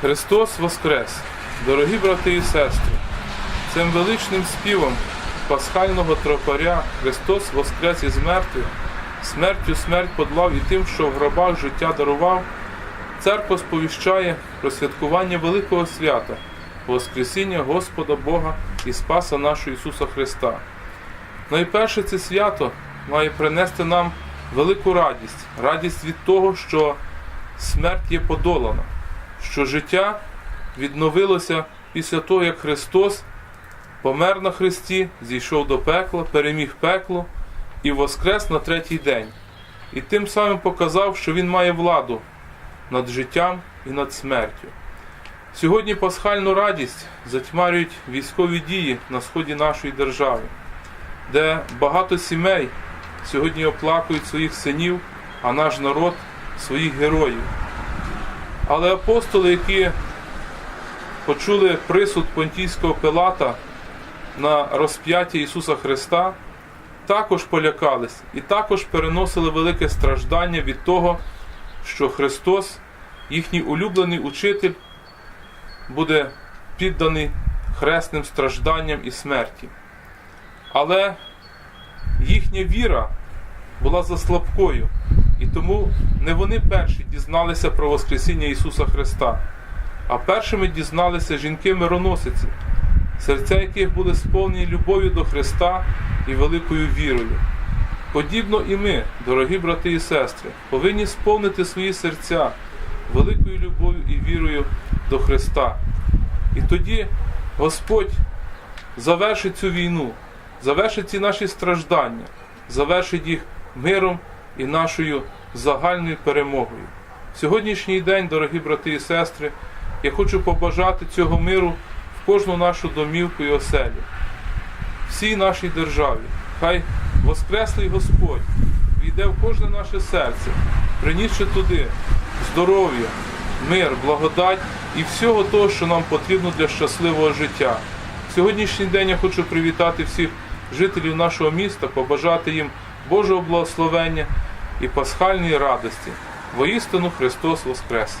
Христос Воскрес! Дорогі брати і сестри! Цим величним співом пасхального тропаря Христос Воскрес із мертвих, смертю смерть подлав і тим, що в гробах життя дарував, церква сповіщає про святкування великого свята, Воскресіння Господа Бога і Спаса нашого Ісуса Христа. Найперше це свято має принести нам велику радість, радість від того, що смерть є подолана, що життя відновилося після того, як Христос помер на Христі, зійшов до пекла, переміг пекло і воскрес на третій день. І тим самим показав, що Він має владу над життям і над смертю. Сьогодні пасхальну радість затьмарюють військові дії на сході нашої держави, де багато сімей сьогодні оплакують своїх синів, а наш народ своїх героїв. Але апостоли, які почули присуд Понтійського Пилата на розп'яття Ісуса Христа, також полякались і також переносили велике страждання від того, що Христос, їхній улюблений учитель, буде підданий хресним стражданням і смерті. Але їхня віра була заслабкою, і тому не вони перші дізналися про Воскресіння Ісуса Христа, а першими дізналися жінки-мироносиці, серця яких були сповнені любов'ю до Христа і великою вірою. Подібно і ми, дорогі брати і сестри, повинні сповнити свої серця великою любов'ю і вірою до Христа. І тоді Господь завершить цю війну, завершить ці наші страждання, завершить їх миром і нашою загальною перемогою. Сьогоднішній день, дорогі брати і сестри, я хочу побажати цього миру в кожну нашу домівку і оселю, всій нашій державі. Хай Воскреслий Господь війде в кожне наше серце, принісши туди здоров'я, мир, благодать і всього того, що нам потрібно для щасливого життя. В сьогоднішній день я хочу привітати всіх жителів нашого міста, побажати їм Божого благословення і пасхальної радості. Воістину Христос Воскрес!